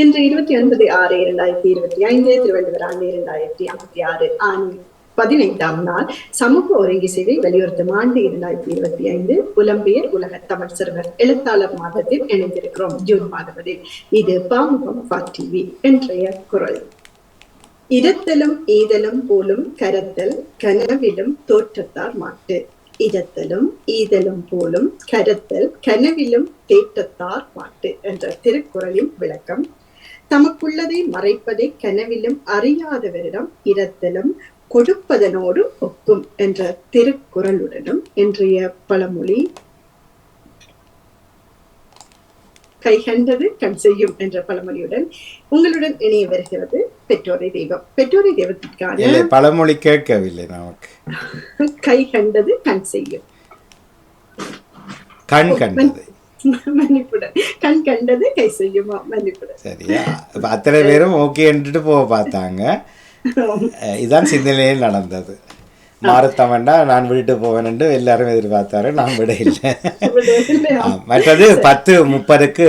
இன்று இருபத்தி ஒன்பது ஆறு இரண்டாயிரத்தி இருபத்தி ஐந்து திருவள்ளுவர் ஆண்டு இரண்டாயிரத்தி ஐம்பத்தி ஆறு ஆண்டு பதினைந்தாம் நாள் சமூக ஒருங்கிசைவை வலியுறுத்தும் ஆண்டு இரண்டாயிரத்தி இருபத்தி ஐந்து புலம்பெயர் உலக தமிழ் சிறுவர் எழுத்தாளர் மாதத்தில் இணைந்திருக்கிறோம். ஜூன் மாதவரில் இது பாமுகம் டிவி இன்றைய குரல். இடத்தலும் ஈதலும் போலும் கரத்தல் கனவிலும் தோற்றத்தார் மாட்டு. இடத்தலும் ஈதலும் போலும் கரத்தல் கனவிலும் தேற்றத்தார் பாட்டு என்ற திருக்குறளின் விளக்கம் தமக்குள்ளதை மறைப்பதை கனவிலும் அறியாதவரிடம் இடத்திலும் கொடுப்பதனோடு ஒக்கும் என்ற திருக்குறளுடனும் இன்றைய பழமொழி. கை கண்டது கண் செய்யும் என்ற பழமொழியுடன் உங்களுடன் இணைய வருகிறது பெற்றோரை தெய்வம். பெற்றோரை தெய்வத்திற்கான பழமொழி கேட்கவில்லை நமக்கு. கை கண்டது கண் செய்யும். கண் கண்டது. மன்னிப்புடன் கண் கண்டது கை செய்யுமா மன்னிப்புடன் சரியா இப்ப அத்தனை பேரும் ஓகேன்ட்டு போக பார்த்தாங்க இதான் சிந்தனையில் நடந்தது மாறுத்தமண்டா நான் வீட்டு போவேன்ட்டு எல்லாரும் எதிர்பார்த்தாரு நான் விட இல்லை மற்றது பத்து முப்பதுக்கு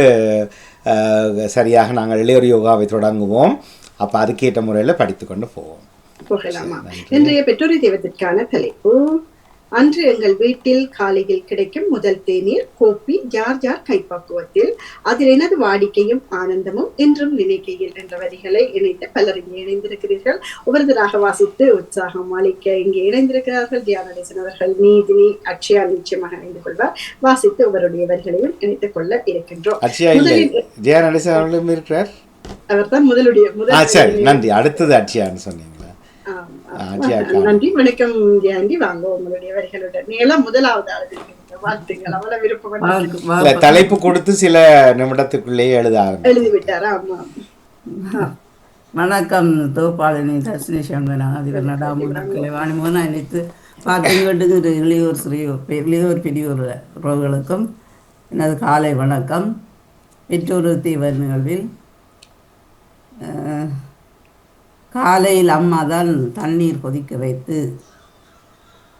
சரியாக நாங்கள் இளையோர் யோகாவை தொடங்குவோம் அப்போ அதுக்கேற்ற முறையில் படித்து கொண்டு போவோம் இன்றைய பெற்றோரை தெய்வத்திற்கான தலைப்பு அன்று எங்கள் வீட்டில் காலையில் கிடைக்கும் முதல் தேநீர் கோப்பி ஜார் ஜார் கைப்பக்குவத்தில். அதில் எனது வாடிக்கையும் ஆனந்தமும் என்றும் நினைக்கையில் என்ற வரிகளை இணைத்து பலர் இங்கே இணைந்திருக்கிறீர்கள். ஒவ்வொருத்தராக வாசித்து உற்சாகம் அளிக்க இங்கே இணைந்திருக்கிறார்கள் தியானடேசன் அவர்கள். நீதினி அக்ஷயா நிச்சயமாக இணைந்து கொள்வார். வாசித்து ஒவ்வொருடைய வரிகளையும் இணைத்துக் கொள்ள இருக்கின்றோம். அவர்களும் இருக்கிறார். அவர்தான் முதலுடைய முதல் சரி. நன்றி. அடுத்தது அட்சியான்னு சொன்னீங்களா? நன்றி வணக்கம் ஜெயந்தி வாங்க உங்களுடைய வரிகளுடன். நீங்களாம் முதலாவது தலைப்பு கொடுத்து சில நிமிடத்துக்குள்ளேயே எழுத வணக்கம் தோப்பாளினி தர்ஷினி சண்மனா அதிபர் நடாமுடக்களை வாணிமோகன் அனைத்து பார்த்துக்கிட்டு இளையோர் சிறியோர் இளையோர் பெரியோர் உறவுகளுக்கும் எனது காலை வணக்கம். பெற்றோர் தீவ நிகழ்வில் காலையில் அம்மா தான் தண்ணீர் கொதிக்க வைத்து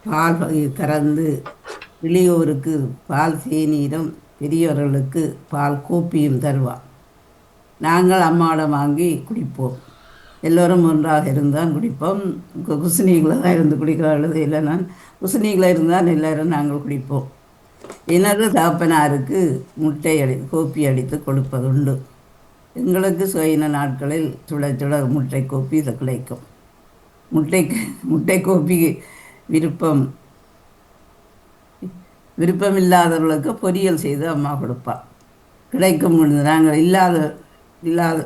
பால் கறந்து இளையோருக்கு பால் தேநீரும் பெரியவர்களுக்கு பால் கோப்பியும் தருவாள் நாங்கள் அம்மாவிடம் வாங்கி குடிப்போம். எல்லோரும் ஒன்றாக இருந்தால் குடிப்போம். கு- குசினிகளை தான் இருந்து குடிக்கிறார்கள். இல்லை நான் குசினிகளை இருந்தால் எல்லோரும் நாங்கள் குடிப்போம். எனது தகப்பனாருக்கு முட்டை அடி கோப்பி அடித்து கொடுப்பதுண்டு. எங்களுக்கு சுயின நாட்களில் சுட சுட முட்டை கோப்பி இது கிடைக்கும். முட்டை முட்டை கோப்பி விருப்பம். விருப்பம் இல்லாதவர்களுக்கு பொரியல் செய்து அம்மா கொடுப்பா. கிடைக்கும் பொழுது நாங்கள் இல்லாத இல்லாத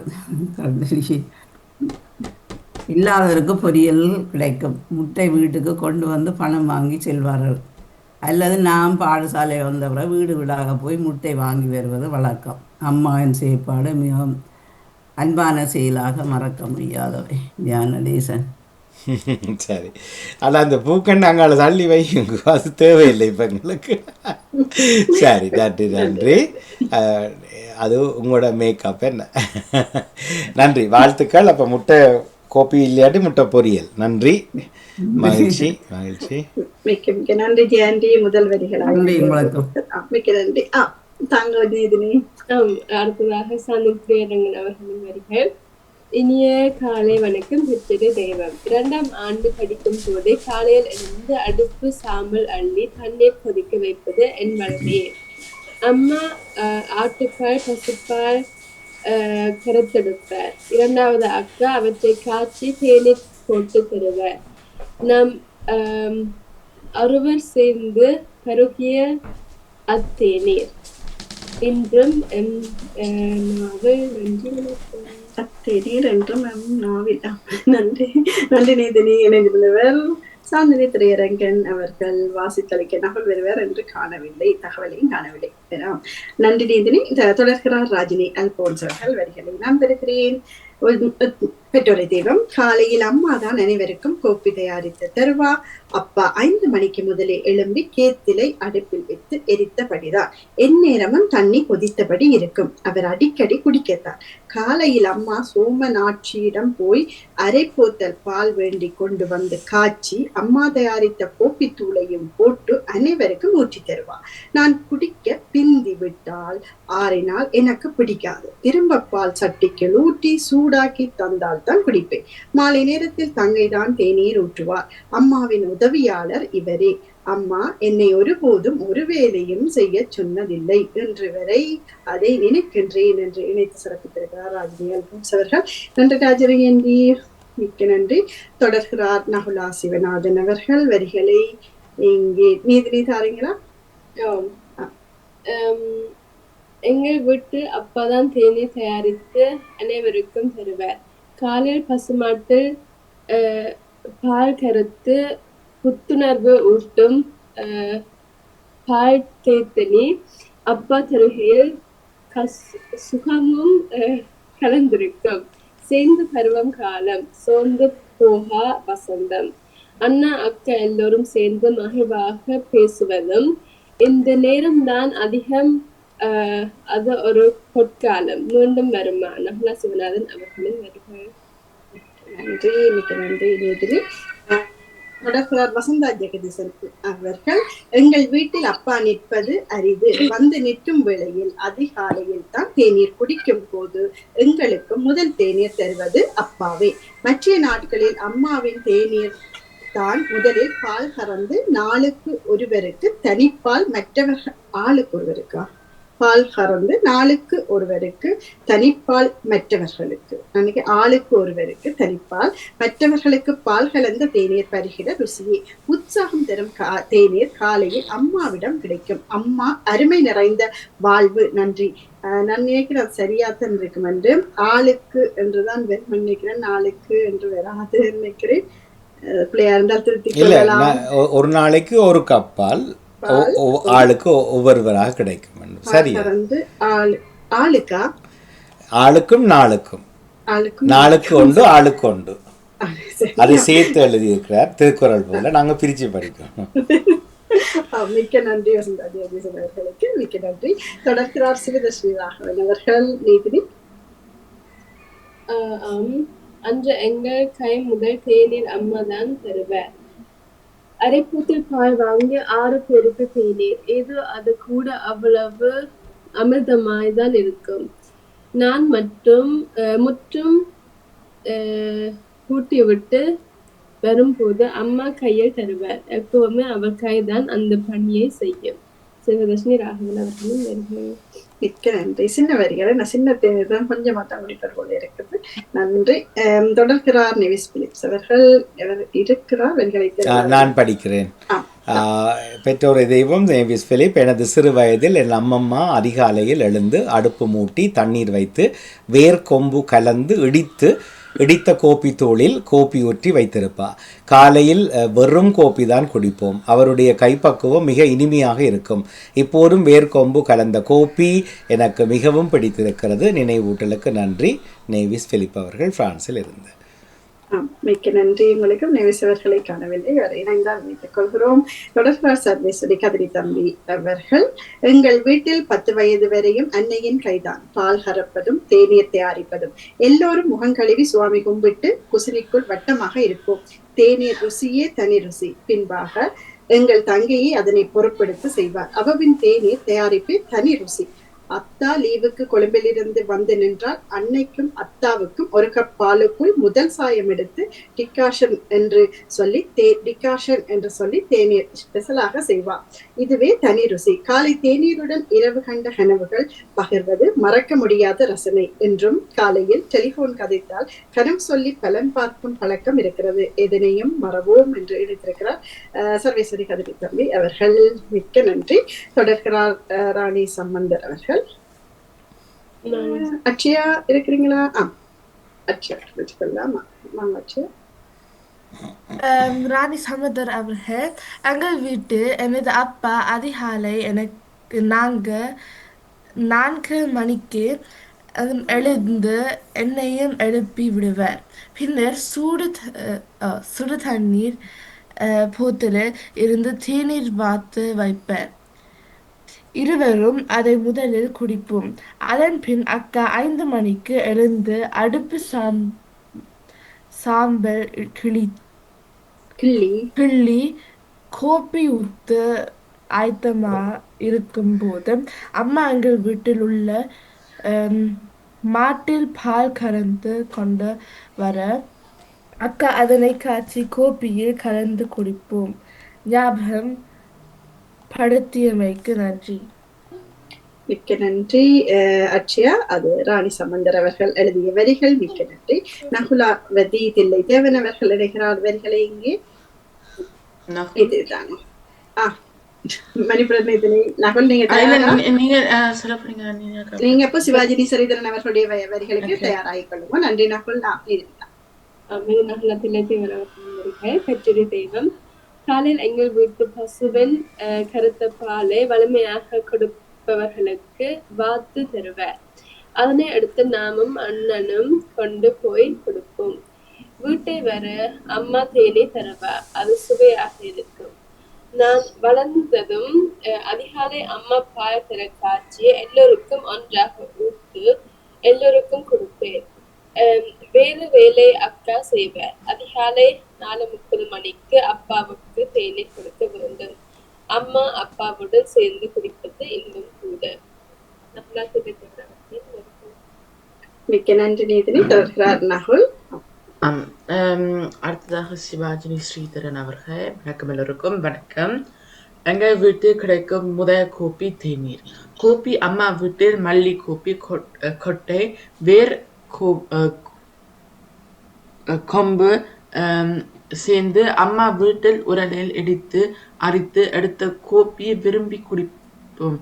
இல்லாதவருக்கு பொரியல் கிடைக்கும். முட்டை வீட்டுக்கு கொண்டு வந்து பணம் வாங்கி செல்வார்கள். அல்லது நாம் பாடசாலை வந்தவரை வீடு வீடாக போய் முட்டை வாங்கி வருவது வழக்கம். அம்மாவின் செயற்பாடு மிகவும் அன்பான செயலாக மறக்க முடியாதவை. தியானடேசன் சரி. ஆனால் அந்த பூக்கண்டு அங்கால தள்ளி வைங்க அது தேவையில்லை இப்போ எங்களுக்கு. சரி நன்றி நன்றி. அஹ், அது உங்களோட மேக்கப் என்ன? நன்றி. வாழ்த்துக்கள். அப்போ முட்டை கோப்பி இல்லையாட்டி முட்டை பொரியல். நன்றி. மகிழ்ச்சி மகிழ்ச்சி. மிக்க மிக்க நன்றி ஜெயந்தி முதல் ஆ, மிக்க நன்றி. ஆ அடுத்ததாக சந்திரங்கன் அவர்களின் வரிகள். இனிய காலை வணக்கம் பெற்றது தெய்வம். இரண்டாம் ஆண்டு படிக்கும் போதே காலையில் எழுந்து அடுப்பு சாம்பல் அள்ளி தண்ணீர் கொதிக்க வைப்பது என் வழமே அம்மா ஆஹ், ஆட்டுப்பால் பசுப்பால் ஆஹ், கருத்தெடுப்பார். இரண்டாவது அக்கா அவற்றை காய்ச்சி தேநீர் போட்டு தருவார். நம் அறுவர் சேர்ந்து கருகிய அத்தேநீர். என்றும் எம் நாவல் நன்றி என்றும் எம் நாவில். நன்றி நன்றி நீதினி இணைந்திருந்தவர் சாந்தினி திரையரங்கன் அவர்கள் வாசித்தளிக்க நகல் வருவர் என்று காணவில்லை தகவலையும் காணவில்லை. நன்றி நீதினி தொடர்கிறார் ராஜினி அல்போன்ஸ் அவர்கள் வரிகளை நான் பெறுகிறேன். பெற்றோரை தெய்வம் காலையில் அம்மா தான் அனைவருக்கும் கோப்பி தயாரித்து தருவா அப்பா ஐந்து மணிக்கு முதலே எழும்பி கேத்திலை அடுப்பில் வைத்து எரித்தபடிதான் எந்நேரமும் தண்ணி கொதித்தபடி இருக்கும். அவர் அடிக்கடி குடிக்கத்தான். காலையில் அம்மா சோமநாட்சியிடம் போய் அரைப்போத்தல் பால் வேண்டி கொண்டு வந்து காய்ச்சி அம்மா தயாரித்த கோப்பி தூளையும் போட்டு அனைவருக்கும் ஊற்றி தருவா. நான் குடிக்க பிந்தி விட்டால் ஆறினால் எனக்கு பிடிக்காது. திரும்ப பால் சட்டிக்கு ஊற்றி சூடாக்கி தந்தால் தான் குடிப்பேன். மாலை நேரத்தில் தங்கை தான் தேநீர் ஊற்றுவார். அம்மாவின் உதவியாளர் இவரே. அம்மா என்னை ஒருபோதும் ஒரு வேலையும் செய்ய சொன்னதில்லை. இன்று வரை அதை நினைக்கின்றேன் என்று இணைத்து சிறப்பித்திருக்கிறார் ராஜினி அல்போன்ஸ் அவர்கள். நன்றி ராஜரேந்தி மிக்க நன்றி. தொடர்கிறார் நகுலா சிவநாதன் அவர்கள். வரிகளை இங்கே நீதினி தாரீங்களா? ஆம். எங்கள் வீட்டு அப்பாதான் தேநீர் தயாரித்து அனைவருக்கும் தருவார். காலையில் பசுமாட்டில் பால் கருத்து புத்துணர்வு ஊட்டும் பால் தேத்தனி அப்பா தருகையில் கஸ் சுகமும் அஹ், கலந்திருக்கும். சேர்ந்து பருவம் காலம் சோர்ந்து போகா வசந்தம். அண்ணா அக்கா எல்லோரும் சேர்ந்து மகிழ்வாக பேசுவதும் இந்த நேரம்தான் அதிகம் അത് அது ஒரு பொற்காலம் மீண்டும் வருமா நகுலா சிவநாதன் அவர்களின் நன்றி மிக்க நன்றி வசந்தா ஜெகதீசன் அவர்கள் எங்கள் வீட்டில் அப்பா நிற்பது அரிது வந்து நிற்கும் வேளையில் அதிகாலையில் தான் தேநீர் குடிக்கும் போது எங்களுக்கு முதல் தேநீர் தருவது அப்பாவே மற்ற நாட்களில் அம்மாவின் தேநீர் தான் முதலில் பால் கறந்து நாளுக்கு ஒருவருக்கு தனிப்பால் மற்றவர்கள் ஆளுக்கு ஒருவருக்கா பால் கறந்து நாளுக்கு ஒருவருக்கு தனிப்பால் மற்றவர்களுக்கு. அன்னைக்கு ஆளுக்கு ஒருவருக்கு தனிப்பால் மற்றவர்களுக்கு பால் கலந்த தேநீர் பருகிற ருசியே உற்சாகம் தரும் கா தேநீர் காலையில் அம்மாவிடம் கிடைக்கும். அம்மா அருமை நிறைந்த வாழ்வு நன்றி. நான் நினைக்கிறேன் சரியாத்தான் இருக்கும் என்று. ஆளுக்கு என்றுதான் நினைக்கிறேன் நாளுக்கு என்று வராது நினைக்கிறேன். பிள்ளையா இருந்தால் ஒ- ஒரு நாளைக்கு ஒரு கப்பால் ஆளுக்கு ஒவ்வொருவராக கிடைக்கும் ஆளு ஆளுக்கா? ஆளுக்கும் நாளுக்கும். ஆளுக்கும் நாளுக்கு ஒன்று ஆளுக்கு ஒன்று. சரி. அதை சேர்த்து எழுதியிருக்கிறார் திருக்குறள் போல. நாங்க பிரிச்சு படிக்கணும் ஆ, மிக்க நன்றி வசந்தா ஜெயதீசன் அவர்களுக்கு. மிக்க நன்றி. தொடர்கிறார் சிவதஸ்ரீ ராகவன் அவர்கள் நீதினி அன்று எங்கள் கை முதல் தேநீர் அம்மா தான் தருவார். அரைப்பூத்தில் பால் வாங்கி ஆறு பேருக்கு தேநீர். ஏதோ அது கூட அவ்வளவு அமிர்தமாய்தான் இருக்கும். நான் மட்டும் முற்றும் ஆஹ் வரும்போது அம்மா கையில் தருவார். எப்பவுமே அவர் கைதான் அந்த பணியை செய்யும். சிவதர்ஷினி ராகவன் அவர்களும் மிக்க நன்றி சின்ன வரிகளை நான் சின்ன தான் கொஞ்சமா குடிப்பர் போல இருக்குது நன்றி. தொடர்கிறார் நெவிஸ் பிலிப்ஸ் அவர்கள். அவர் இருக்கிறார் தருவார். நான் படிக்கிறேன். பெற்றோரை தெய்வம் நேவிஸ் பிலிப் எனது சிறு வயதில் என் அம்மம்மா அதிகாலையில் எழுந்து அடுப்பு மூட்டி தண்ணீர் வைத்து வேர்க்கொம்பு கலந்து இடித்து இடித்த கோப்பி தூளில் கோப்பி ஊற்றி வைத்திருப்பா. காலையில் வெறும் கோப்பி தான் குடிப்போம். அவருடைய கைப்பக்குவம் மிக இனிமையாக இருக்கும். இப்போதும் வேர்க்கொம்பு கலந்த கோப்பி எனக்கு மிகவும் பிடித்திருக்கிறது. நினைவூட்டலுக்கு நன்றி. நேவிஸ் பிலிப் அவர்கள் பிரான்சில் இருந்து ஆம், மிக்க நன்றி. உங்களுக்கும் நெவிஸ் காணவில்லை. வரை நாங்கள் வைத்துக் கொள்கிறோம். தொடர்பார் சர்வேஸ்வரி கதிரி தம்பி அவர்கள் எங்கள் வீட்டில் பத்து வயது வரையும் அன்னையின் கைதான். பால் கறப்பதும் தேநீர் தயாரிப்பதும். எல்லோரும் முகங்கழுவி சுவாமி கும்பிட்டு குசிலிக்குள் வட்டமாக இருப்போம். தேநீர் ருசியே தனி ருசி. பின்பாக எங்கள் தங்கையை அதனை பொறுப்பெடுத்து செய்வார். அவவின் தேநீர் தயாரிப்பு தனி ருசி. அத்தா லீவுக்கு கொழும்பிலிருந்து வந்து நின்றால் அன்னைக்கும் அத்தாவுக்கும் ஒரு கப் பாலுக்குள் முதல் சாயம் எடுத்து டிகாஷன் என்று சொல்லி தே டிகாஷன் என்று சொல்லி தேநீர் ஸ்பெஷலாக செய்வார். இதுவே தனி ருசி. காலை தேநீருடன் இரவு கண்ட கனவுகள் பகிர்வது மறக்க முடியாத ரசனை என்றும் காலையில் டெலிபோன் கதைத்தால் கனம் சொல்லி பலன் பார்க்கும் பழக்கம் இருக்கிறது. எதனையும் மறவோம் என்று எடுத்திருக்கிறார் அஹ், சர்வேஸ்வரி கதிரி தம்பி அவர்கள். மிக்க நன்றி. தொடர்கிறார் ராணி சம்பந்தர் அவர்கள். அக்ஷயா இருக்கிறீங்களா? ஆ. அக்ஷயா வச்சுக்கலாமா ஆமா அக்ஷயா. ராணி சமுதர் அவர்கள் எங்கள் வீட்டு எனது அப்பா அதிகாலை எனக்கு நாங்கள் நான்கு மணிக்கு எழுந்து என்னையும் எழுப்பி விடுவார். பின்னர் சூடு சுடு தண்ணீர் அஹ், இருந்து தேநீர் பார்த்து வைப்பார். இருவரும் அதை முதலில் குடிப்போம். அதன் பின் அக்கா ஐந்து மணிக்கு எழுந்து அடுப்பு சாம் சாம்பல் கிளி கிள்ளி. கிள்ளி கோப்பி ஊத்து ஆயத்தமா இருக்கும்போது அம்மா எங்கள் வீட்டில் உள்ள மாட்டில் பால் கறந்து கொண்டு வர அக்கா அதனை காய்ச்சி கோப்பியில் கலந்து குடிப்போம். ஞாபகம் படுத்தியமைக்கு நன்றி. மிக்க நன்றி அட்சயா. அது ராணி சம்பந்தர் அவர்கள் எழுதிய வரிகள். மிக்க நன்றி. நகுலா வதி தில்லை தேவன் அவர்கள் இணைகிறார் வரிகளை இங்கே. இதுதாங்க ஆ நீங்க அவர்களுடைய வ- வரிகளுக்கு கொள்ளுங்க நன்றி நகுல். நான் இருந்தா மிருநகலத்திலே தீவிரவர்கள் கற்றொரு தெய்வம். காலையில் எங்கள் வீட்டு பசுவின் அஹ், கருத்த பாலை வலிமையாக கொடுப்பவர்களுக்கு வாத்து தருவார். அதனை அடுத்து நாமும் அண்ணனும் கொண்டு போய் கொடுப்போம். வீட்டை வர அம்மா தேனை தருவ? அது சுவையாக இருக்கும். நான் வளர்ந்ததும் அஹ், அதிகாலை அம்மா பால் தர காட்சியை எல்லோருக்கும் ஒன்றாக ஊட்டு எல்லோருக்கும் கொடுப்பேன். அஹ், வேறு வேலை அக்கா செய்வார். அதிகாலை நாலு முப்பது மணிக்கு அப்பாவுக்கு தேநீர் கொடுக்க வேண்டும். அம்மா அப்பாவுடன் சேர்ந்து குடிப்பது இன்னும் கூட. மிக்க நன்றி நீதினி. தொடர்கிறார் நகுல். அடுத்ததாக சிவாஜினி ஸ்ரீதரன் அவர்கள். வணக்கம் எல்லோருக்கும். வணக்கம். எங்கள் வீட்டில் கிடைக்கும் முதல் கோப்பி தேநீர். கோப்பி அம்மா வீட்டில் மல்லி கோப்பி கொட்டை வேர் கொம்பு சேர்ந்து அம்மா வீட்டில் உரலில் இடித்து அரித்து எடுத்த கோப்பி விரும்பி குடிப்போம்.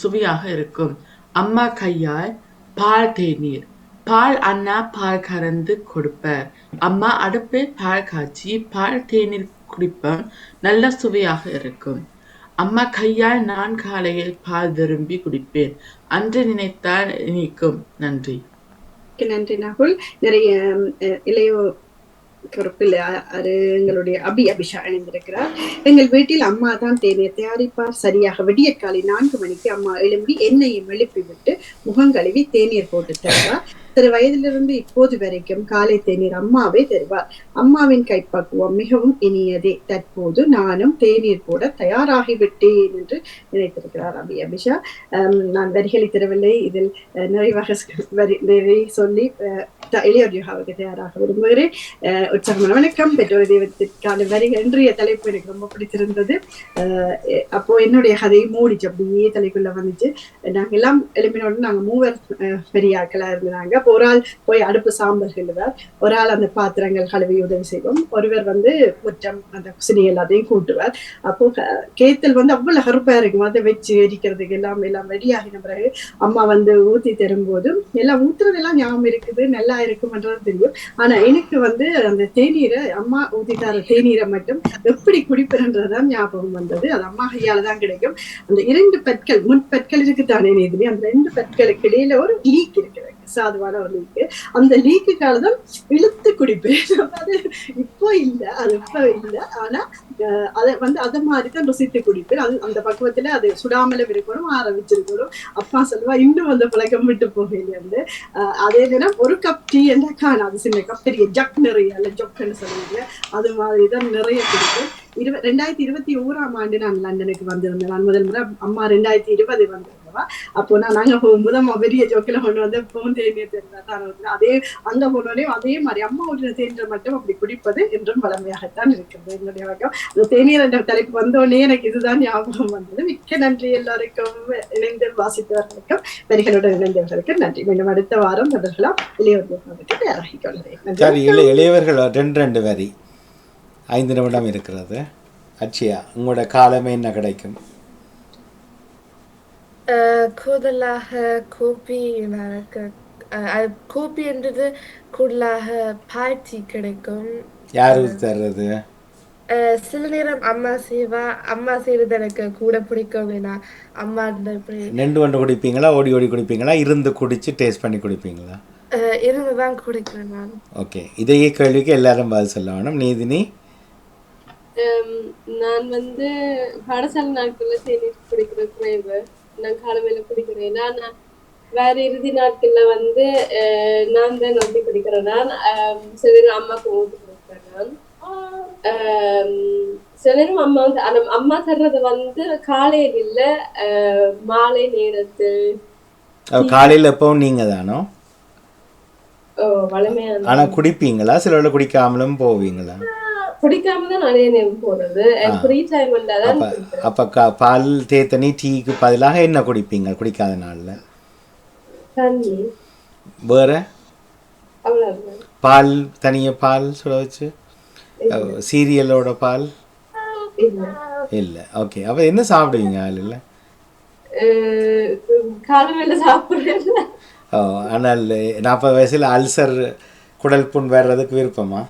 சுவையாக இருக்கும். அம்மா கையால் பால் தேநீர். பால் அண்ணா பால் கறந்து கொடுப்பார். அம்மா அடுப்பில் பால் காய்ச்சி பால் தேநீர் குடிப்பேன் நல்ல சுவையாக இருக்கும். அம்மா கையால் நான் காலையில் பால் விரும்பி குடிப்பேன். அன்று நினைத்தால் நீக்கும். நன்றி. நன்றி நகுல். நிறைய இளையோ பொறுப்பில் அது எங்களுடைய அபி அபிஷா இணைந்திருக்கிறார். எங்கள் வீட்டில் அம்மா தான் தேநீர் தயாரிப்பார் சரியாக விடியற்காலை நான்கு மணிக்கு அம்மா எழும்பி எண்ணெயை எழுப்பி விட்டு முகம் கழுவி தேநீர் போட்டு தருவார். சிறு வயதிலிருந்து இப்போது வரைக்கும் காலை தேநீர் அம்மாவே தருவார். அம்மாவின் கைப்பக்குவம் மிகவும் இனியதே. தற்போது நானும் தேநீர் போட தயாராகிவிட்டேன் என்று நினைத்திருக்கிறார் அபி அபிஷா. நான் வரிகளை தரவில்லை. இதில் அஹ், நிறைவாக வரி நிறைய சொல்லி அஹ், த- தயாராக விரும்புகிறேன் உற்சாகமான வணக்கம் பெற்றோர் தெய்வத்திற்கான வரிகள் இன்றைய தலைப்பு எனக்கு ரொம்ப பிடிச்சிருந்தது eh, eh, அப்போ என்னுடைய கதை மூடிச்சு அப்படியே தலைக்குள்ள வந்துச்சு. நாங்க எல்லாம் எழுப்பினோட நாங்க மூவர் eh, பெரிய பெரியாக்களா இருந்தாங்க. அப்போ ஒரு ஆள் போய் அடுப்பு சாம்பல் கழுவார் ஒரு ஆள் அந்த பாத்திரங்கள் கழுவி உதவி செய்வோம். ஒருவர் வந்து குற்றம் அந்த குசினி எல்லாத்தையும் கூட்டுவார். அப்போ கேத்தல் வந்து அவ்வளவு கருப்பா இருக்கும். அதை வச்சு எரிக்கிறதுக்கு எல்லாம் எல்லாம் ரெடியாகின பிறகு அம்மா வந்து ஊத்தி தரும்போது எல்லாம் ஊத்துறதெல்லாம் ஞாபகம் இருக்குது. நல்லா இருக்கும்ன்றது தெரியும். ஆனா எனக்கு வந்து அந்த தேநீரை அம்மா ஊத்தி தர தேநீரை மட்டும் எப்படி குடிப்பதுன்றதான் ஞாபகம் வந்தது. அது அம்மா கையால தான் கிடைக்கும். அந்த இரண்டு பற்கள் முன்பற்கள் இருக்குதானே நீதினி? அந்த ரெண்டு பற்களுக்கு இடையில ஒரு லீக் இருக்கிறது. சாதுவான ஒரு லீக்கு அந்த லீக்குக்காக தான் இழுத்து குடிப்பேன். அது இப்போ இல்ல அது இப்போ இல்லை. ஆனா அஹ், அதை வந்து அதை மாதிரி தான் ருசித்து குடிப்பேன். அது அந்த பக்குவத்துல அது சுடாமலும் இருக்கணும் ஆற வச்சிருக்கணும் அப்பா சொல்லுவா இன்னும் அந்த பழக்கம் விட்டு போகலையாண்டு அஹ், அதே நேரம் ஒரு கப் டீ என்ன காணாது சின்ன கப் பெரிய ஜக் நிறைய அல்ல ஜொக்குன்னு சொல்லுவீங்க அது மாதிரி தான் நிறைய குடிப்பேன். இருவ ரெண்டாயிரத்தி இருபத்தி ஓராம் ஆண்டு நான் லண்டனுக்கு வந்திருந்தேன். நான் முதல் முறை அம்மா ரெண்டாயிரத்தி இருபது வந்திருந்தவா அப்போ நான் நாங்க போகும்போது அம்மா பெரிய ஜோக்கில கொண்டு வந்து போகும் தேநீர் அதே அங்க போனோடனே அதே மாதிரி அம்மா ஊற்றின தேன்ற மட்டும் அப்படி குடிப்பது என்றும் வளமையாகத்தான் இருக்கிறது. என்னுடைய வழக்கம் அந்த தேநீர் என்ற தலைப்பு வந்தோடனே எனக்கு இதுதான் ஞாபகம் வந்தது. மிக்க நன்றி எல்லாருக்கும். இணைந்து வாசித்தவர்களுக்கும் வரிகளுடன் இணைந்தவர்களுக்கும் நன்றி. மீண்டும் அடுத்த வாரம் தொடர்களாம் இளையவர்களுக்கு தயாராகி கொள்கிறேன். இளையவர்கள் ரெண்டு ரெண்டு வரி. ஐந்து நிமிடம் இருக்கிறது. அச்சியா உங்களோட காலமே என்ன கிடைக்கும். கூடுதலாக கோப்பி எனக்கு அஹ், அது கோப்பி என்றது கூடுதலாக பார்ட்டி கிடைக்கும். யாருக்கு தர்றது? சில நேரம் அம்மா செய்வா அம்மா செய்யறது எனக்கு கூட பிடிக்கும் ஏன்னா அம்மா இந்த இப்படி நின்று கொண்டு குடிப்பீங்களா? ஓடி ஓடி குடிப்பீங்களா? இருந்து குடிச்சு டேஸ்ட் பண்ணி குடிப்பீங்களா? இருந்து தான் குடிக்கிறேன் நான். ஓகே. இதையே கேள்விக்கு எல்லாரும் பதில் சொல்ல வேணும். நீதினி? நான் வந்து பாடசாலை நாட்கள்ல தேநீர் குடிக்கிற குறைவு நான் காலமையில குடிக்கிறேன் நான் வேற இறுதி நாட்கள்ல வந்து நான் தான் நம்பி குடிக்கிறேன் நான் சில நேரம் அம்மாக்கு ஊட்டி கொடுக்குறேன் நான் சில நேரம் அம்மா வந்து ஆனா அம்மா தர்றது வந்து காலையில் இல்ல மாலை நேரத்தில் காலையில் எப்பவும் நீங்கள் தானோ? ஆனால் குடிப்பீங்களா? சிலவில் குடிக்காமலும் போவீங்களா? குடிக்காம தான் நிறைய நேரம் போறது. ஃப்ரீ டைம் வந்தாதான் அப்போ பால் தேத்தனி டீக்கு பதிலாக என்ன குடிப்பீங்க? குடிக்காத நாளில்? தண்ணி. வேறு? பால் தனியாக பால் சுட வச்சு? சீரியலோட பால்? இல்ல. இல்லை. ஓகே. அப்போ என்ன சாப்பிடுவீங்க ஆளில் அஹ் காலமையில சாப்பிடுறேன் ஆனால் நாற்பது வயசில் அல்சர் குடல் புண் வர்றதுக்கு விருப்பமா?